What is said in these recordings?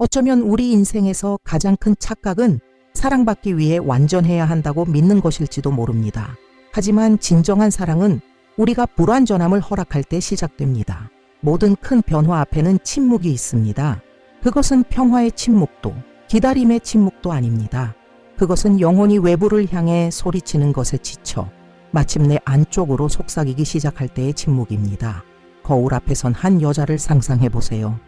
어쩌면 우리 인생에서 가장 큰 착각은 사랑받기 위해 완전해야 한다고 믿는 것일지도 모릅니다. 하지만 진정한 사랑은 우리가 불완전함을 허락할 때 시작됩니다. 모든 큰 변화 앞에는 침묵이 있습니다. 그것은 평화의 침묵도, 기다림의 침묵도 아닙니다. 그것은 영혼이 외부를 향해 소리치는 것에 지쳐 마침내 안쪽으로 속삭이기 시작할 때의 침묵입니다. 거울 앞에 선 한 여자를 상상해 보세요.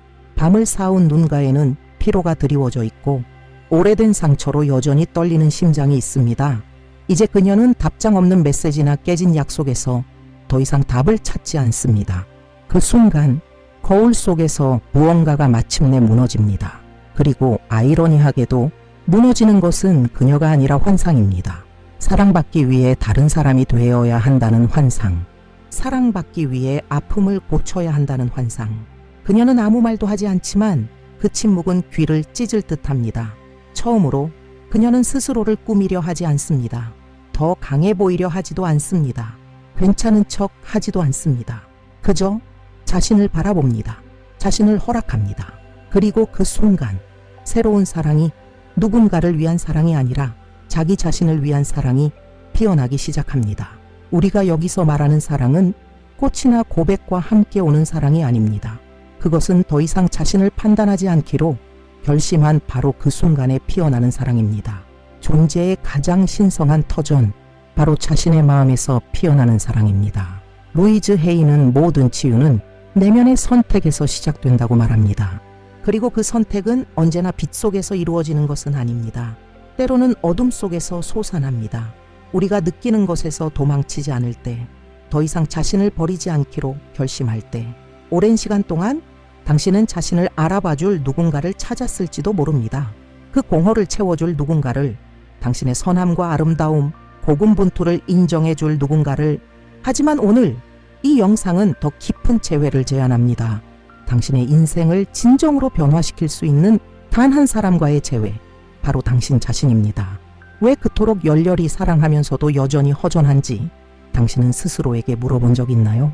밤을 쌓은 눈가에는 피로가 드리워져 있고 오래된 상처로 여전히 떨리는 심장이 있습니다. 이제 그녀는 답장 없는 메시지나 깨진 약속에서 더 이상 답을 찾지 않습니다. 그 순간 거울 속에서 무언가가 마침내 무너집니다. 그리고 아이러니하게도 무너지는 것은 그녀가 아니라 환상입니다. 사랑받기 위해 다른 사람이 되어야 한다는 환상. 사랑받기 위해 아픔을 고쳐야 한다는 환상. 그녀는 아무 말도 하지 않지만 그 침묵은 귀를 찢을 듯 합니다. 처음으로 그녀는 스스로를 꾸미려 하지 않습니다. 더 강해 보이려 하지도 않습니다. 괜찮은 척 하지도 않습니다. 그저 자신을 바라봅니다. 자신을 허락합니다. 그리고 그 순간 새로운 사랑이 누군가를 위한 사랑이 아니라 자기 자신을 위한 사랑이 피어나기 시작합니다. 우리가 여기서 말하는 사랑은 꽃이나 고백과 함께 오는 사랑이 아닙니다. 그것은 더 이상 자신을 판단하지 않기로 결심한 바로 그 순간에 피어나는 사랑입니다. 존재의 가장 신성한 터전, 바로 자신의 마음에서 피어나는 사랑입니다. 루이즈 헤이는 모든 치유는 내면의 선택에서 시작된다고 말합니다. 그리고 그 선택은 언제나 빛 속에서 이루어지는 것은 아닙니다. 때로는 어둠 속에서 솟아납니다. 우리가 느끼는 것에서 도망치지 않을 때, 더 이상 자신을 버리지 않기로 결심할 때, 오랜 시간 동안 당신은 자신을 알아봐 줄 누군가를 찾았을지도 모릅니다. 그 공허를 채워줄 누군가를, 당신의 선함과 아름다움, 고군분투를 인정해 줄 누군가를, 하지만 오늘 이 영상은 더 깊은 재회를 제안합니다. 당신의 인생을 진정으로 변화시킬 수 있는 단 한 사람과의 재회, 바로 당신 자신입니다. 왜 그토록 열렬히 사랑하면서도 여전히 허전한지 당신은 스스로에게 물어본 적 있나요?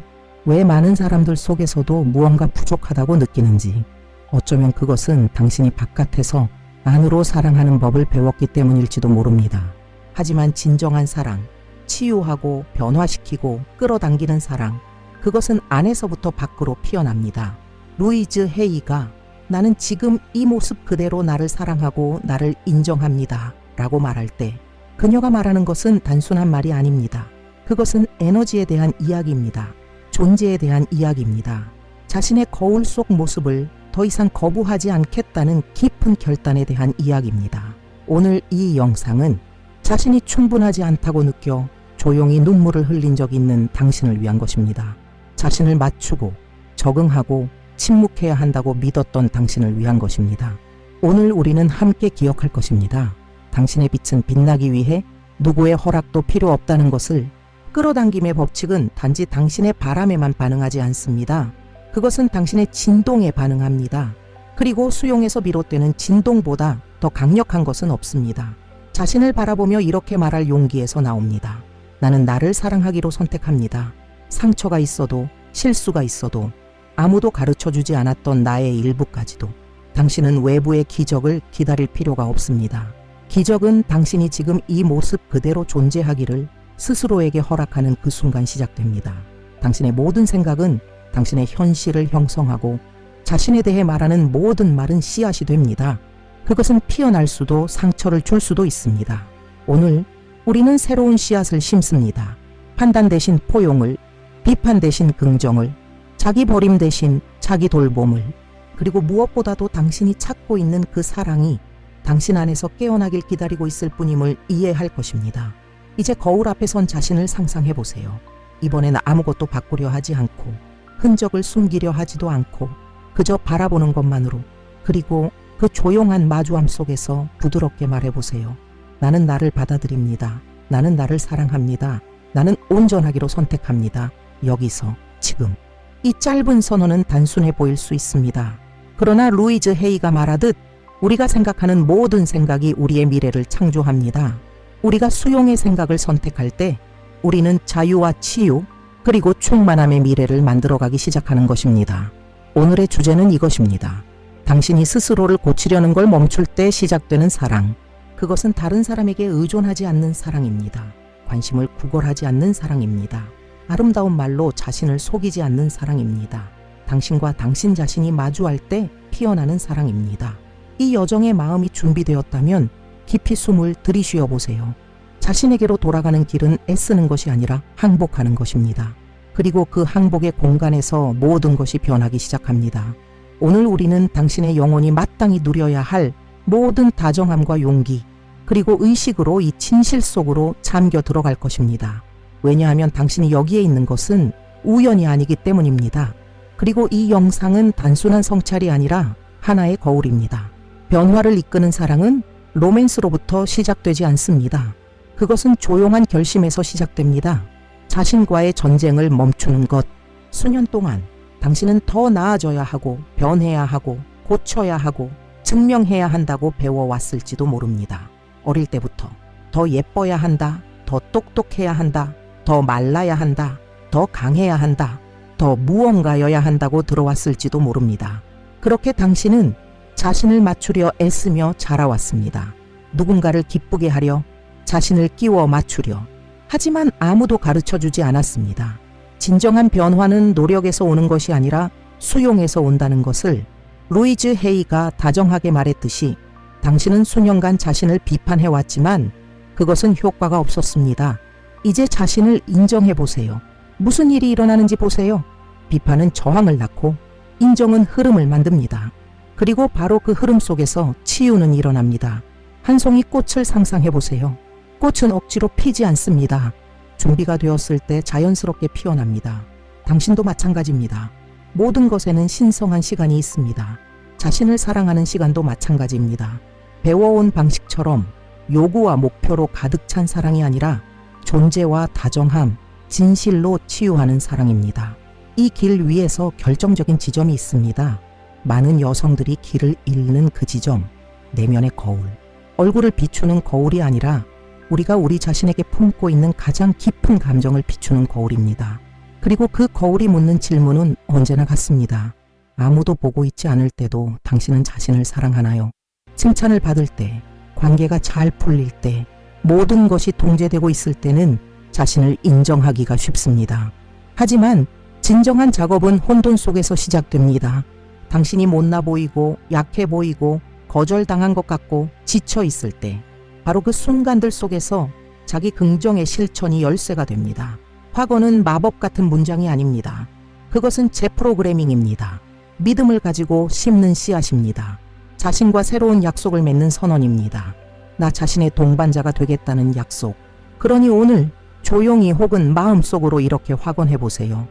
왜 많은 사람들 속에서도 무언가 부족하다고 느끼는지 어쩌면 그것은 당신이 바깥에서 안으로 사랑하는 법을 배웠기 때문일지도 모릅니다. 하지만 진정한 사랑, 치유하고 변화시키고 끌어당기는 사랑, 그것은 안에서부터 밖으로 피어납니다. 루이즈 헤이가 나는 지금 이 모습 그대로 나를 사랑하고 나를 인정합니다. 라고 말할 때 그녀가 말하는 것은 단순한 말이 아닙니다. 그것은 에너지에 대한 이야기입니다. 존재에 대한 이야기입니다. 자신의 거울 속 모습을 더 이상 거부하지 않겠다는 깊은 결단에 대한 이야기입니다. 오늘 이 영상은 자신이 충분하지 않다고 느껴 조용히 눈물을 흘린 적 있는 당신을 위한 것입니다. 자신을 맞추고 적응하고 침묵해야 한다고 믿었던 당신을 위한 것입니다. 오늘 우리는 함께 기억할 것입니다. 당신의 빛은 빛나기 위해 누구의 허락도 필요 없다는 것을 끌어당김의 법칙은 단지 당신의 바람에만 반응하지 않습니다. 그것은 당신의 진동에 반응합니다. 그리고 수용에서 비롯되는 진동보다 더 강력한 것은 없습니다. 자신을 바라보며 이렇게 말할 용기에서 나옵니다. 나는 나를 사랑하기로 선택합니다. 상처가 있어도 실수가 있어도 아무도 가르쳐 주지 않았던 나의 일부까지도 당신은 외부의 기적을 기다릴 필요가 없습니다. 기적은 당신이 지금 이 모습 그대로 존재하기를 스스로에게 허락하는 그 순간 시작됩니다. 당신의 모든 생각은 당신의 현실을 형성하고 자신에 대해 말하는 모든 말은 씨앗이 됩니다. 그것은 피어날 수도 상처를 줄 수도 있습니다. 오늘 우리는 새로운 씨앗을 심습니다. 판단 대신 포용을, 비판 대신 긍정을, 자기 버림 대신 자기 돌봄을, 그리고 무엇보다도 당신이 찾고 있는 그 사랑이 당신 안에서 깨어나길 기다리고 있을 뿐임을 이해할 것입니다. 이제 거울 앞에 선 자신을 상상해 보세요. 이번엔 아무것도 바꾸려 하지 않고 흔적을 숨기려 하지도 않고 그저 바라보는 것만으로 그리고 그 조용한 마주함 속에서 부드럽게 말해 보세요. 나는 나를 받아들입니다. 나는 나를 사랑합니다. 나는 온전하기로 선택합니다. 여기서 지금 이 짧은 선언은 단순해 보일 수 있습니다. 그러나 루이즈 헤이가 말하듯 우리가 생각하는 모든 생각이 우리의 미래를 창조합니다. 우리가 수용의 생각을 선택할 때 우리는 자유와 치유 그리고 충만함의 미래를 만들어가기 시작하는 것입니다. 오늘의 주제는 이것입니다. 당신이 스스로를 고치려는 걸 멈출 때 시작되는 사랑. 그것은 다른 사람에게 의존하지 않는 사랑입니다. 관심을 구걸하지 않는 사랑입니다. 아름다운 말로 자신을 속이지 않는 사랑입니다. 당신과 당신 자신이 마주할 때 피어나는 사랑입니다. 이 여정의 마음이 준비되었다면 깊이 숨을 들이쉬어 보세요. 자신에게로 돌아가는 길은 애쓰는 것이 아니라 항복하는 것입니다. 그리고 그 항복의 공간에서 모든 것이 변하기 시작합니다. 오늘 우리는 당신의 영혼이 마땅히 누려야 할 모든 다정함과 용기, 그리고 의식으로 이 진실 속으로 잠겨 들어갈 것입니다. 왜냐하면 당신이 여기에 있는 것은 우연이 아니기 때문입니다. 그리고 이 영상은 단순한 성찰이 아니라 하나의 거울입니다. 변화를 이끄는 사랑은 로맨스로부터 시작되지 않습니다. 그것은 조용한 결심에서 시작됩니다. 자신과의 전쟁을 멈추는 것. 수년 동안 당신은 더 나아져야 하고 변해야 하고 고쳐야 하고 증명해야 한다고 배워왔을지도 모릅니다. 어릴 때부터 더 예뻐야 한다, 더 똑똑해야 한다, 더 말라야 한다, 더 강해야 한다, 더 무언가여야 한다고 들어왔을지도 모릅니다. 그렇게 당신은 자신을 맞추려 애쓰며 자라왔습니다. 누군가를 기쁘게 하려 자신을 끼워 맞추려. 하지만 아무도 가르쳐 주지 않았습니다. 진정한 변화는 노력에서 오는 것이 아니라 수용에서 온다는 것을 루이즈 헤이가 다정하게 말했듯이 당신은 수년간 자신을 비판해 왔지만 그것은 효과가 없었습니다. 이제 자신을 인정해 보세요. 무슨 일이 일어나는지 보세요. 비판은 저항을 낳고 인정은 흐름을 만듭니다. 그리고 바로 그 흐름 속에서 치유는 일어납니다. 한 송이 꽃을 상상해 보세요. 꽃은 억지로 피지 않습니다. 준비가 되었을 때 자연스럽게 피어납니다. 당신도 마찬가지입니다. 모든 것에는 신성한 시간이 있습니다. 자신을 사랑하는 시간도 마찬가지입니다. 배워온 방식처럼 요구와 목표로 가득 찬 사랑이 아니라 존재와 다정함, 진실로 치유하는 사랑입니다. 이 길 위에서 결정적인 지점이 있습니다. 많은 여성들이 길을 잃는 그 지점, 내면의 거울. 얼굴을 비추는 거울이 아니라 우리가 우리 자신에게 품고 있는 가장 깊은 감정을 비추는 거울입니다. 그리고 그 거울이 묻는 질문은 언제나 같습니다. 아무도 보고 있지 않을 때도 당신은 자신을 사랑하나요? 칭찬을 받을 때, 관계가 잘 풀릴 때, 모든 것이 통제되고 있을 때는 자신을 인정하기가 쉽습니다. 하지만 진정한 작업은 혼돈 속에서 시작됩니다. 당신이 못나 보이고 약해 보이고 거절당한 것 같고 지쳐 있을 때 바로 그 순간들 속에서 자기 긍정의 실천이 열쇠가 됩니다. 확언은 마법 같은 문장이 아닙니다. 그것은 재프로그래밍입니다. 믿음을 가지고 심는 씨앗입니다. 자신과 새로운 약속을 맺는 선언입니다. 나 자신의 동반자가 되겠다는 약속. 그러니 오늘 조용히 혹은 마음속으로 이렇게 확언해 보세요.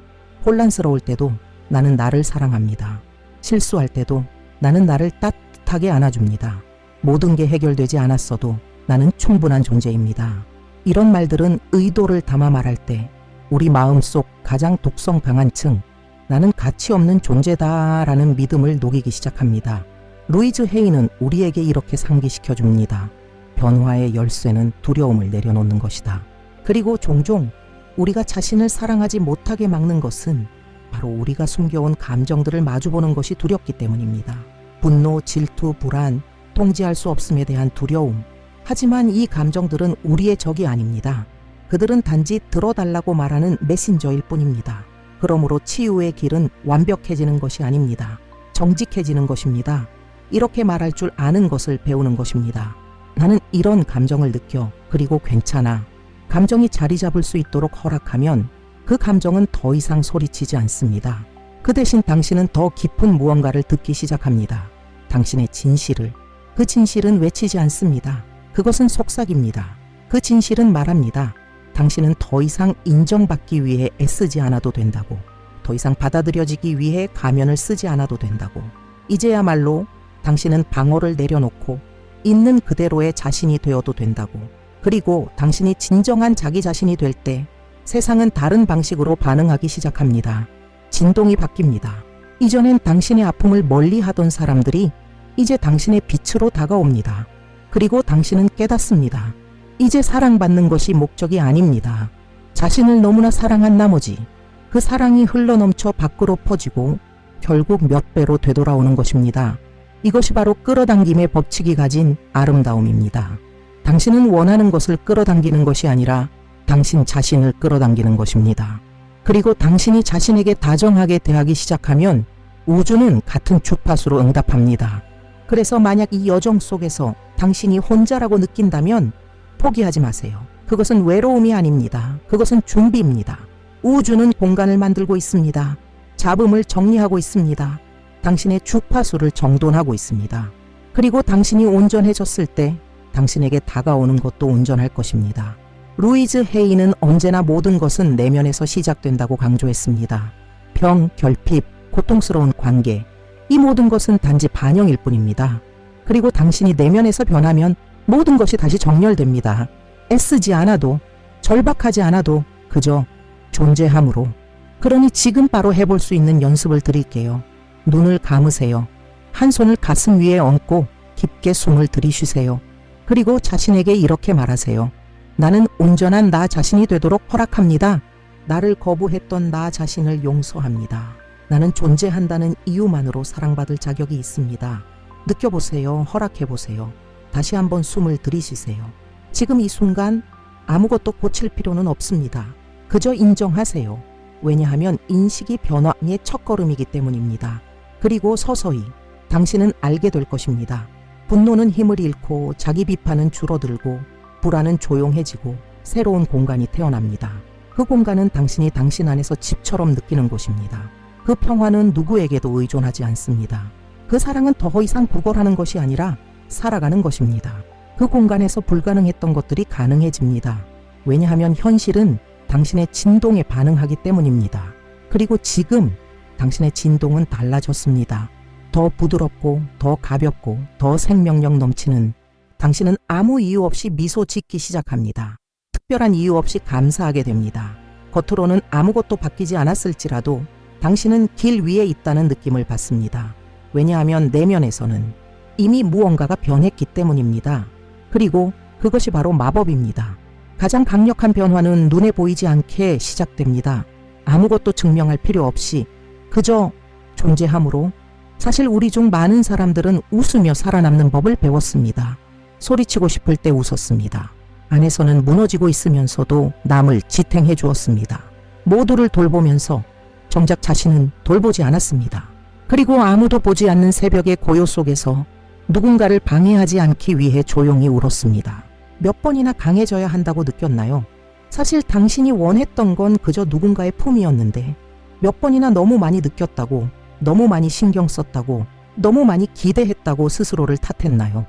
혼란스러울 때도 나는 나를 사랑합니다. 실수할 때도 나는 나를 따뜻하게 안아줍니다. 모든 게 해결되지 않았어도 나는 충분한 존재입니다. 이런 말들은 의도를 담아 말할 때 우리 마음속 가장 독성 강한 층, 나는 가치 없는 존재다라는 믿음을 녹이기 시작합니다. 루이즈 헤이는 우리에게 이렇게 상기시켜 줍니다. 변화의 열쇠는 두려움을 내려놓는 것이다. 그리고 종종 우리가 자신을 사랑하지 못하게 막는 것은 바로 우리가 숨겨온 감정들을 마주보는 것이 두렵기 때문입니다. 분노, 질투, 불안, 통제할 수 없음에 대한 두려움. 하지만 이 감정들은 우리의 적이 아닙니다. 그들은 단지 들어달라고 말하는 메신저일 뿐입니다. 그러므로 치유의 길은 완벽해지는 것이 아닙니다. 정직해지는 것입니다. 이렇게 말할 줄 아는 것을 배우는 것입니다. 나는 이런 감정을 느껴. 그리고 괜찮아. 감정이 자리 잡을 수 있도록 허락하면 그 감정은 더 이상 소리치지 않습니다. 그 대신 당신은 더 깊은 무언가를 듣기 시작합니다. 당신의 진실을. 그 진실은 외치지 않습니다. 그것은 속삭입니다. 그 진실은 말합니다. 당신은 더 이상 인정받기 위해 애쓰지 않아도 된다고. 더 이상 받아들여지기 위해 가면을 쓰지 않아도 된다고. 이제야말로 당신은 방어를 내려놓고 있는 그대로의 자신이 되어도 된다고. 그리고 당신이 진정한 자기 자신이 될 때 세상은 다른 방식으로 반응하기 시작합니다. 진동이 바뀝니다. 이전엔 당신의 아픔을 멀리 하던 사람들이 이제 당신의 빛으로 다가옵니다. 그리고 당신은 깨닫습니다. 이제 사랑받는 것이 목적이 아닙니다. 자신을 너무나 사랑한 나머지 그 사랑이 흘러넘쳐 밖으로 퍼지고 결국 몇 배로 되돌아오는 것입니다. 이것이 바로 끌어당김의 법칙이 가진 아름다움입니다. 당신은 원하는 것을 끌어당기는 것이 아니라 당신 자신을 끌어당기는 것입니다. 그리고 당신이 자신에게 다정하게 대하기 시작하면 우주는 같은 주파수로 응답합니다. 그래서 만약 이 여정 속에서 당신이 혼자라고 느낀다면 포기하지 마세요. 그것은 외로움이 아닙니다. 그것은 준비입니다. 우주는 공간을 만들고 있습니다. 잡음을 정리하고 있습니다. 당신의 주파수를 정돈하고 있습니다. 그리고 당신이 온전해졌을 때 당신에게 다가오는 것도 온전할 것입니다. 루이즈 헤이는 언제나 모든 것은 내면에서 시작된다고 강조했습니다. 병, 결핍, 고통스러운 관계, 이 모든 것은 단지 반영일 뿐입니다. 그리고 당신이 내면에서 변하면 모든 것이 다시 정렬됩니다. 애쓰지 않아도, 절박하지 않아도 그저 존재함으로. 그러니 지금 바로 해볼 수 있는 연습을 드릴게요. 눈을 감으세요. 한 손을 가슴 위에 얹고 깊게 숨을 들이쉬세요. 그리고 자신에게 이렇게 말하세요. 나는 온전한 나 자신이 되도록 허락합니다. 나를 거부했던 나 자신을 용서합니다. 나는 존재한다는 이유만으로 사랑받을 자격이 있습니다. 느껴보세요. 허락해보세요. 다시 한번 숨을 들이쉬세요. 지금 이 순간 아무것도 고칠 필요는 없습니다. 그저 인정하세요. 왜냐하면 인식이 변화의 첫걸음이기 때문입니다. 그리고 서서히 당신은 알게 될 것입니다. 분노는 힘을 잃고 자기 비판은 줄어들고 불안은 조용해지고 새로운 공간이 태어납니다. 그 공간은 당신이 당신 안에서 집처럼 느끼는 곳입니다. 그 평화는 누구에게도 의존하지 않습니다. 그 사랑은 더 이상 구걸하는 것이 아니라 살아가는 것입니다. 그 공간에서 불가능했던 것들이 가능해집니다. 왜냐하면 현실은 당신의 진동에 반응하기 때문입니다. 그리고 지금 당신의 진동은 달라졌습니다. 더 부드럽고 더 가볍고 더 생명력 넘치는 당신은 아무 이유 없이 미소 짓기 시작합니다. 특별한 이유 없이 감사하게 됩니다. 겉으로는 아무것도 바뀌지 않았을지라도 당신은 길 위에 있다는 느낌을 받습니다. 왜냐하면 내면에서는 이미 무언가가 변했기 때문입니다. 그리고 그것이 바로 마법입니다. 가장 강력한 변화는 눈에 보이지 않게 시작됩니다. 아무것도 증명할 필요 없이 그저 존재함으로 사실 우리 중 많은 사람들은 웃으며 살아남는 법을 배웠습니다. 소리치고 싶을 때 웃었습니다. 안에서는 무너지고 있으면서도 남을 지탱해 주었습니다. 모두를 돌보면서 정작 자신은 돌보지 않았습니다. 그리고 아무도 보지 않는 새벽의 고요 속에서 누군가를 방해하지 않기 위해 조용히 울었습니다. 몇 번이나 강해져야 한다고 느꼈나요? 사실 당신이 원했던 건 그저 누군가의 품이었는데 몇 번이나 너무 많이 느꼈다고, 너무 많이 신경 썼다고, 너무 많이 기대했다고 스스로를 탓했나요?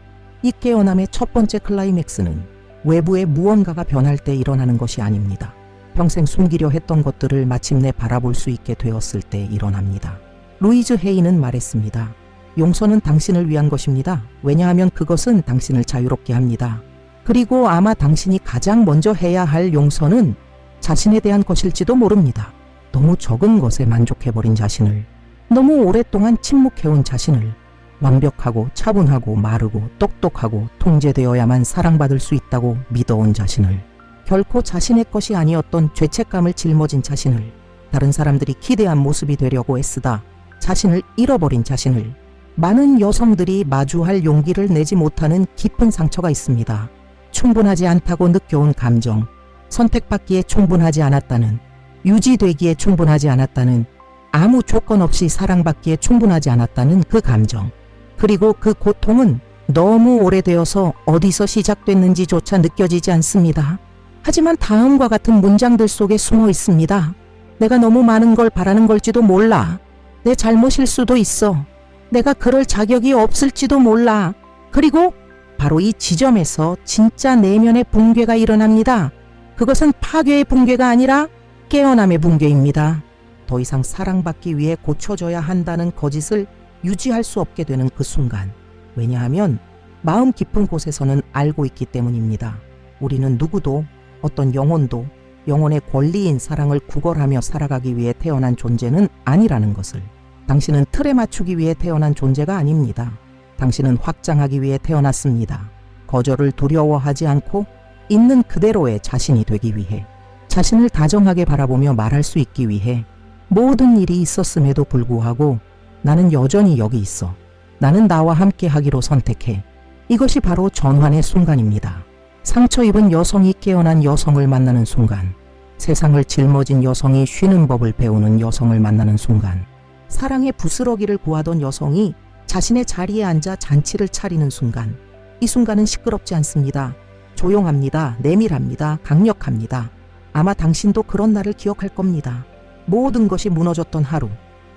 이 깨어남의 첫 번째 클라이맥스는 외부의 무언가가 변할 때 일어나는 것이 아닙니다. 평생 숨기려 했던 것들을 마침내 바라볼 수 있게 되었을 때 일어납니다. 루이즈 헤이는 말했습니다. 용서는 당신을 위한 것입니다. 왜냐하면 그것은 당신을 자유롭게 합니다. 그리고 아마 당신이 가장 먼저 해야 할 용서는 자신에 대한 것일지도 모릅니다. 너무 적은 것에 만족해버린 자신을, 너무 오랫동안 침묵해온 자신을, 완벽하고 차분하고 마르고 똑똑하고 통제되어야만 사랑받을 수 있다고 믿어온 자신을, 결코 자신의 것이 아니었던 죄책감을 짊어진 자신을, 다른 사람들이 기대한 모습이 되려고 애쓰다 자신을 잃어버린 자신을, 많은 여성들이 마주할 용기를 내지 못하는 깊은 상처가 있습니다. 충분하지 않다고 느껴온 감정, 선택받기에 충분하지 않았다는, 유지되기에 충분하지 않았다는, 아무 조건 없이 사랑받기에 충분하지 않았다는 그 감정. 그리고 그 고통은 너무 오래되어서 어디서 시작됐는지조차 느껴지지 않습니다. 하지만 다음과 같은 문장들 속에 숨어 있습니다. 내가 너무 많은 걸 바라는 걸지도 몰라. 내 잘못일 수도 있어. 내가 그럴 자격이 없을지도 몰라. 그리고 바로 이 지점에서 진짜 내면의 붕괴가 일어납니다. 그것은 파괴의 붕괴가 아니라 깨어남의 붕괴입니다. 더 이상 사랑받기 위해 고쳐져야 한다는 거짓을 유지할 수 없게 되는 그 순간. 왜냐하면 마음 깊은 곳에서는 알고 있기 때문입니다. 우리는 누구도 어떤 영혼도 영혼의 권리인 사랑을 구걸하며 살아가기 위해 태어난 존재는 아니라는 것을. 당신은 틀에 맞추기 위해 태어난 존재가 아닙니다. 당신은 확장하기 위해 태어났습니다. 거절을 두려워하지 않고 있는 그대로의 자신이 되기 위해 자신을 다정하게 바라보며 말할 수 있기 위해 모든 일이 있었음에도 불구하고 나는 여전히 여기 있어. 나는 나와 함께 하기로 선택해. 이것이 바로 전환의 순간입니다. 상처 입은 여성이 깨어난 여성을 만나는 순간. 세상을 짊어진 여성이 쉬는 법을 배우는 여성을 만나는 순간. 사랑의 부스러기를 구하던 여성이 자신의 자리에 앉아 잔치를 차리는 순간. 이 순간은 시끄럽지 않습니다. 조용합니다. 내밀합니다. 강력합니다. 아마 당신도 그런 날을 기억할 겁니다. 모든 것이 무너졌던 하루.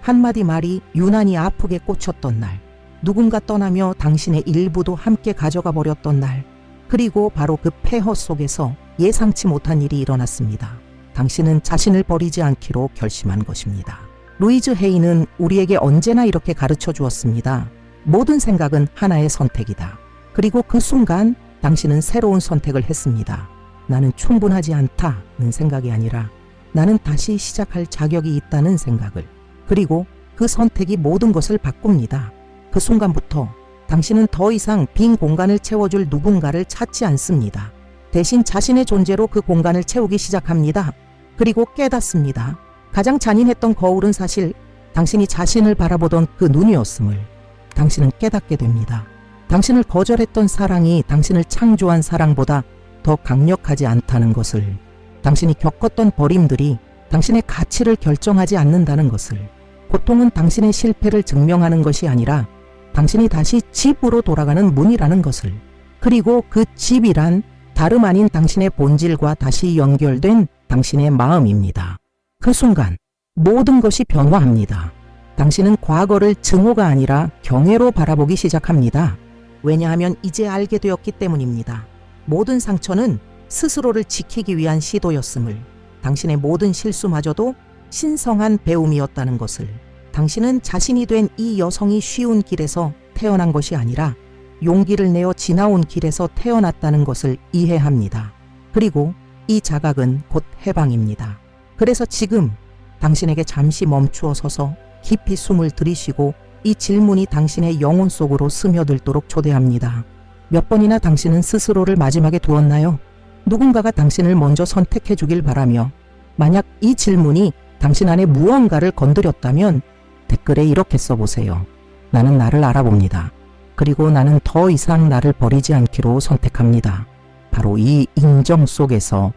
한마디 말이 유난히 아프게 꽂혔던 날. 누군가 떠나며 당신의 일부도 함께 가져가 버렸던 날. 그리고 바로 그 폐허 속에서 예상치 못한 일이 일어났습니다. 당신은 자신을 버리지 않기로 결심한 것입니다. 루이즈 헤이는 우리에게 언제나 이렇게 가르쳐 주었습니다. 모든 생각은 하나의 선택이다. 그리고 그 순간 당신은 새로운 선택을 했습니다. 나는 충분하지 않다는 생각이 아니라 나는 다시 시작할 자격이 있다는 생각을. 그리고 그 선택이 모든 것을 바꿉니다. 그 순간부터 당신은 더 이상 빈 공간을 채워줄 누군가를 찾지 않습니다. 대신 자신의 존재로 그 공간을 채우기 시작합니다. 그리고 깨닫습니다. 가장 잔인했던 거울은 사실 당신이 자신을 바라보던 그 눈이었음을 당신은 깨닫게 됩니다. 당신을 거절했던 사랑이 당신을 창조한 사랑보다 더 강력하지 않다는 것을, 당신이 겪었던 버림들이 당신의 가치를 결정하지 않는다는 것을, 고통은 당신의 실패를 증명하는 것이 아니라 당신이 다시 집으로 돌아가는 문이라는 것을, 그리고 그 집이란 다름 아닌 당신의 본질과 다시 연결된 당신의 마음입니다. 그 순간 모든 것이 변화합니다. 당신은 과거를 증오가 아니라 경외로 바라보기 시작합니다. 왜냐하면 이제 알게 되었기 때문입니다. 모든 상처는 스스로를 지키기 위한 시도였음을, 당신의 모든 실수마저도 신성한 배움이었다는 것을, 당신은 자신이 된 이 여성이 쉬운 길에서 태어난 것이 아니라 용기를 내어 지나온 길에서 태어났다는 것을 이해합니다. 그리고 이 자각은 곧 해방입니다. 그래서 지금 당신에게 잠시 멈추어 서서 깊이 숨을 들이쉬고 이 질문이 당신의 영혼 속으로 스며들도록 초대합니다. 몇 번이나 당신은 스스로를 마지막에 두었나요? 누군가가 당신을 먼저 선택해 주길 바라며 만약 이 질문이 당신 안에 무언가를 건드렸다면 댓글에 이렇게 써보세요. 나는 나를 알아봅니다. 그리고 나는 더 이상 나를 버리지 않기로 선택합니다. 바로 이 인정 속에서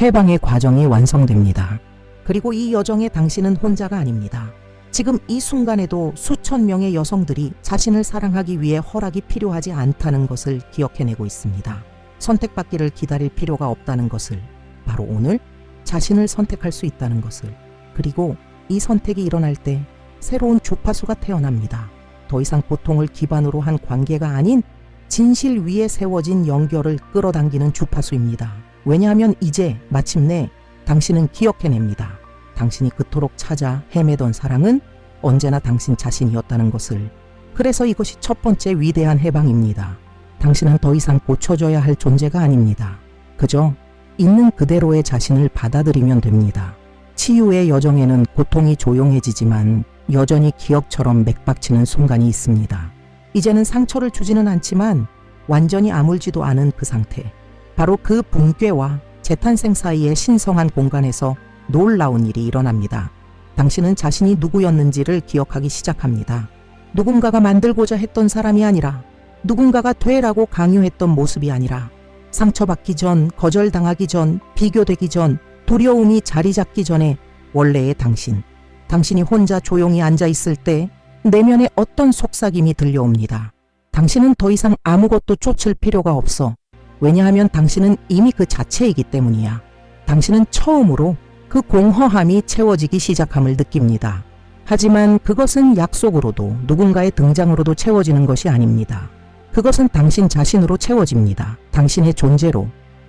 해방의 과정이 완성됩니다. 그리고 이 여정에 당신은 혼자가 아닙니다. 지금 이 순간에도 수천 명의 여성들이 자신을 사랑하기 위해 허락이 필요하지 않다는 것을 기억해내고 있습니다. 선택받기를 기다릴 필요가 없다는 것을, 바로 오늘 자신을 선택할 수 있다는 것을, 그리고 이 선택이 일어날 때 새로운 주파수가 태어납니다. 더 이상 고통을 기반으로 한 관계가 아닌 진실 위에 세워진 연결을 끌어당기는 주파수입니다. 왜냐하면 이제 마침내 당신은 기억해냅니다. 당신이 그토록 찾아 헤매던 사랑은 언제나 당신 자신이었다는 것을. 그래서 이것이 첫 번째 위대한 해방입니다. 당신은 더 이상 고쳐져야 할 존재가 아닙니다. 그저 있는 그대로의 자신을 받아들이면 됩니다. 치유의 여정에는 고통이 조용해지지만 여전히 기억처럼 맥박치는 순간이 있습니다. 이제는 상처를 주지는 않지만 완전히 아물지도 않은 그 상태. 바로 그 붕괴와 재탄생 사이의 신성한 공간에서 놀라운 일이 일어납니다. 당신은 자신이 누구였는지를 기억하기 시작합니다. 누군가가 만들고자 했던 사람이 아니라 누군가가 되라고 강요했던 모습이 아니라 상처받기 전, 거절당하기 전, 비교되기 전, 두려움이 자리 잡기 전에 원래의 당신. 당신이 혼자 조용히 앉아 있을 때 내면에 어떤 속삭임이 들려옵니다. 당신은 더 이상 아무것도 쫓을 필요가 없어. 왜냐하면 당신은 이미 그 자체이기 때문이야. 당신은 처음으로 그 공허함이 채워지기 시작함을 느낍니다. 하지만 그것은 약속으로도 누군가의 등장으로도 채워지는 것이 아닙니다. 그것은 당신 자신으로 채워집니다. 당신의 존재로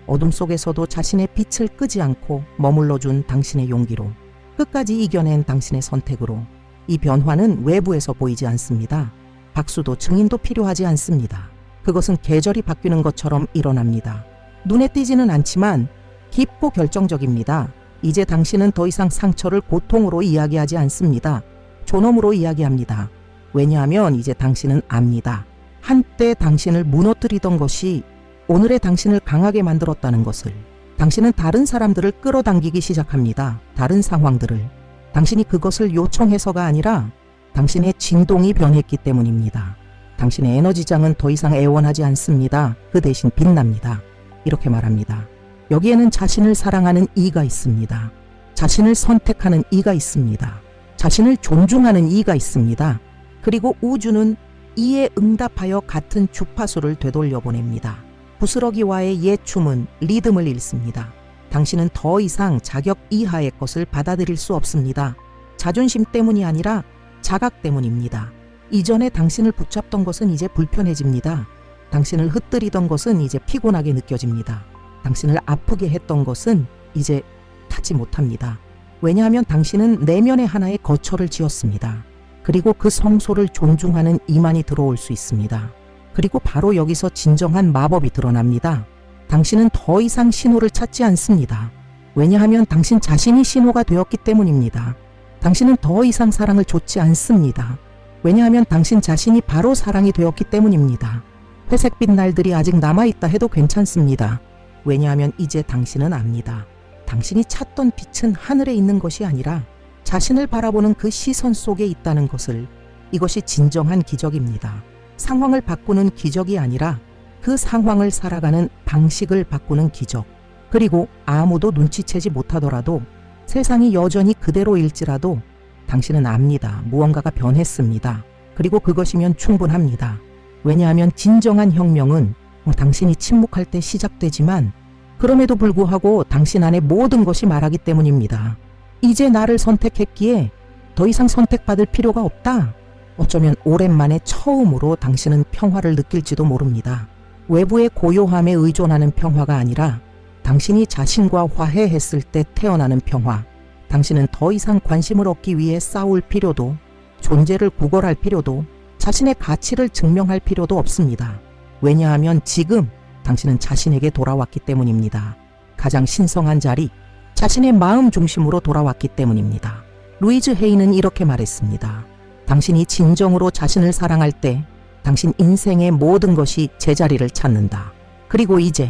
어둠 속에서도 자신의 빛을 끄지 않고 머물러준 당신의 용기로 끝까지 이겨낸 당신의 선택으로 이 변화는 외부에서 보이지 않습니다. 박수도 증인도 필요하지 않습니다. 그것은 계절이 바뀌는 것처럼 일어납니다. 눈에 띄지는 않지만 깊고 결정적입니다. 이제 당신은 더 이상 상처를 고통으로 이야기하지 않습니다. 존엄으로 이야기합니다. 왜냐하면 이제 당신은 압니다. 한때 당신을 무너뜨리던 것이 오늘의 당신을 강하게 만들었다는 것을. 당신은 다른 사람들을 끌어당기기 시작합니다. 다른 상황들을. 당신이 그것을 요청해서가 아니라 당신의 진동이 변했기 때문입니다. 당신의 에너지장은 더 이상 애원하지 않습니다. 그 대신 빛납니다. 이렇게 말합니다. 여기에는 자신을 사랑하는 이가 있습니다. 자신을 선택하는 이가 있습니다. 자신을 존중하는 이가 있습니다. 그리고 우주는 이에 응답하여 같은 주파수를 되돌려 보냅니다. 부스러기와의 옛 춤은 리듬을 잃습니다. 당신은 더 이상 자격 이하의 것을 받아들일 수 없습니다. 자존심 때문이 아니라 자각 때문입니다. 이전에 당신을 붙잡던 것은 이제 불편해집니다. 당신을 흩뜨리던 것은 이제 피곤하게 느껴집니다. 당신을 아프게 했던 것은 이제 타지 못합니다. 왜냐하면 당신은 내면의 하나의 거처를 지었습니다. 그리고 그 성소를 존중하는 이만이 들어올 수 있습니다. 그리고 바로 여기서 진정한 마법이 드러납니다. 당신은 더 이상 신호를 찾지 않습니다. 왜냐하면 당신 자신이 신호가 되었기 때문입니다. 당신은 더 이상 사랑을 줬지 않습니다. 왜냐하면 당신 자신이 바로 사랑이 되었기 때문입니다. 회색빛 날들이 아직 남아있다 해도 괜찮습니다. 왜냐하면 이제 당신은 압니다. 당신이 찾던 빛은 하늘에 있는 것이 아니라 자신을 바라보는 그 시선 속에 있다는 것을 이것이 진정한 기적입니다. 상황을 바꾸는 기적이 아니라 그 상황을 살아가는 방식을 바꾸는 기적. 그리고 아무도 눈치채지 못하더라도 세상이 여전히 그대로일지라도 당신은 압니다. 무언가가 변했습니다. 그리고 그것이면 충분합니다. 왜냐하면 진정한 혁명은 뭐 당신이 침묵할 때 시작되지만 그럼에도 불구하고 당신 안에 모든 것이 말하기 때문입니다. 이제 나를 선택했기에 더 이상 선택받을 필요가 없다. 어쩌면 오랜만에 처음으로 당신은 평화를 느낄지도 모릅니다. 외부의 고요함에 의존하는 평화가 아니라 당신이 자신과 화해했을 때 태어나는 평화. 당신은 더 이상 관심을 얻기 위해 싸울 필요도, 존재를 구걸할 필요도, 자신의 가치를 증명할 필요도 없습니다. 왜냐하면 지금 당신은 자신에게 돌아왔기 때문입니다. 가장 신성한 자리, 자신의 마음 중심으로 돌아왔기 때문입니다. 루이즈 헤이는 이렇게 말했습니다. 당신이 진정으로 자신을 사랑할 때 당신 인생의 모든 것이 제자리를 찾는다. 그리고 이제